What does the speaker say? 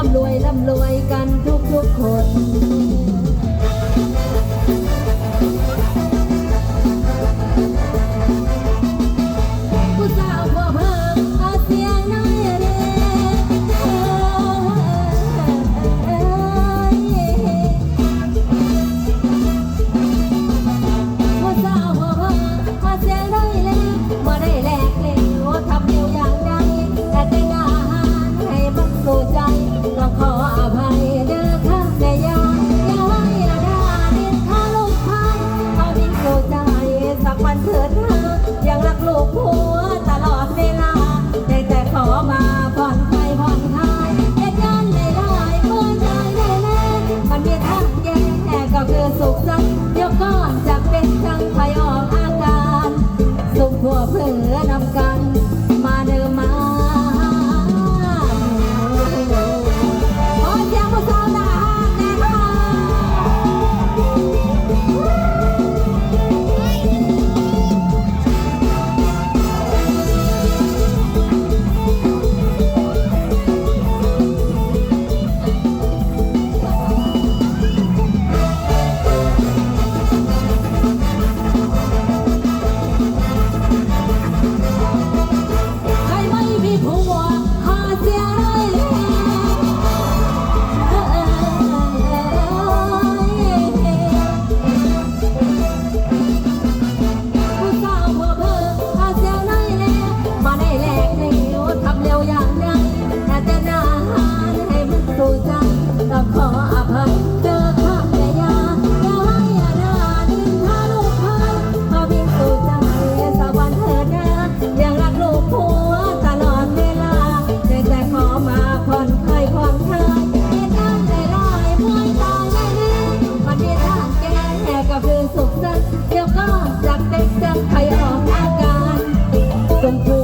ร่ำรวยร่ำรวยกันทุกทุกคน คือสุขสันเดี๋ยวก็จับเด็กจับใครออกอาการส่งผล